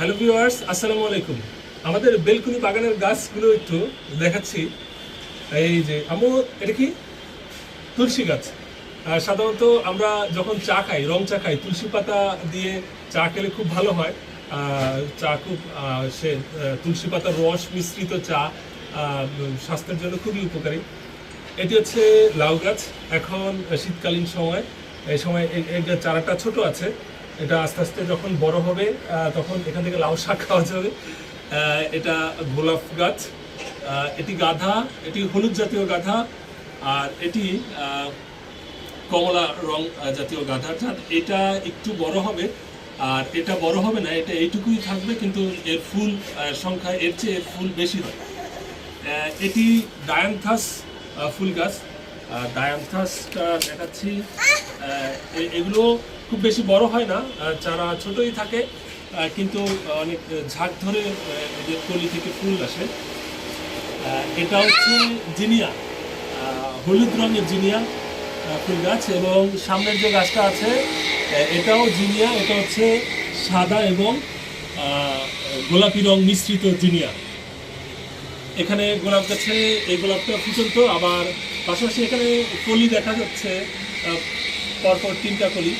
Hello viewers, আসসালামু আলাইকুম। আমাদের বেলকুনি বাগানের গাছগুলো একটু দেখাচ্ছি। এই যে, আমু, এটা কি? তুলসী গাছ। সাধারণত আমরা যখন চা খাই, রং চা খাই, তুলসী পাতা দিয়ে চা খেলে খুব ভালো হয়। চা খুব সে তুলসী পাতার রস, মিশ্রিত চা স্বাস্থ্যের জন্য খুবই উপকারী। এটি হচ্ছে লাউ গাছ। এখন শীতকালীন সময়, এই সময় এই চারাটা ছোট আছে এটা আস্তে আস্তে যখন বড় হবে তখন এখান থেকে লাউ শাক খাওয়া যাবে। এটা গোলাপ গাছ। এটি গাধা, এটি হলুদ জাতীয় গাধা, আর এটি কমলা রং জাতীয় গাধা। অর্থাৎ এটা একটু বড় হবে, আর এটা বড় হবে না, এটা এইটুকুই থাকবে, কিন্তু এর ফুল সংখ্যা এর চেয়ে এর ফুল বেশি হয়। এটি ডায়ান্থাস ফুল গাছ। ডায়ান্থাসটা দেখাচ্ছি। এগুলো খুব বেশি বড় হয় না। চারা ছোটই থাকে কিন্তু অনেক ঝাঁক ধরে এদের কলি থেকে ফুল আসে। এটা হচ্ছে জিনিয়া হলুদ রঙের জিনিয়া ফুল গাছ এবং সামনের যে গাছটা আছে এটাও জিনিয়া, এটা হচ্ছে সাদা এবং গোলাপি রং মিশ্রিত জিনিয়া। এখানে গোলাপ গাছে এই গোলাপটা ফুটন্ত, আবার পাশাপাশি এখানে কলি দেখা যাচ্ছে পরপর তিনটা কলি।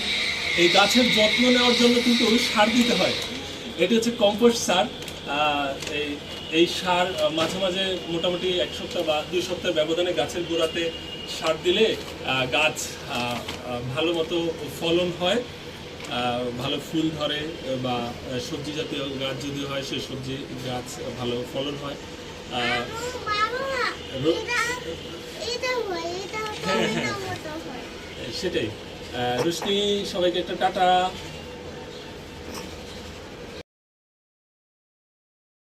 এই গাছের যত্ন নেওয়ার জন্য কিন্তু সার দিতে হয়। এটি হচ্ছে কম্পোস্ট সার। এই এই সার মাঝে মাঝে মোটামুটি এক সপ্তাহ বা দুই সপ্তাহ ব্যবধানে গাছের গোড়াতে সার দিলে গাছ ভালো মতো ফলন হয়। ভালো ফুল ধরে বা সবজি জাতীয় গাছ যদি হয় সেই সবজি গাছ ভালো ফলন হয়। হ্যাঁ, হ্যাঁ। সেটাই। রোশনি সবাইকে একটা টাটা।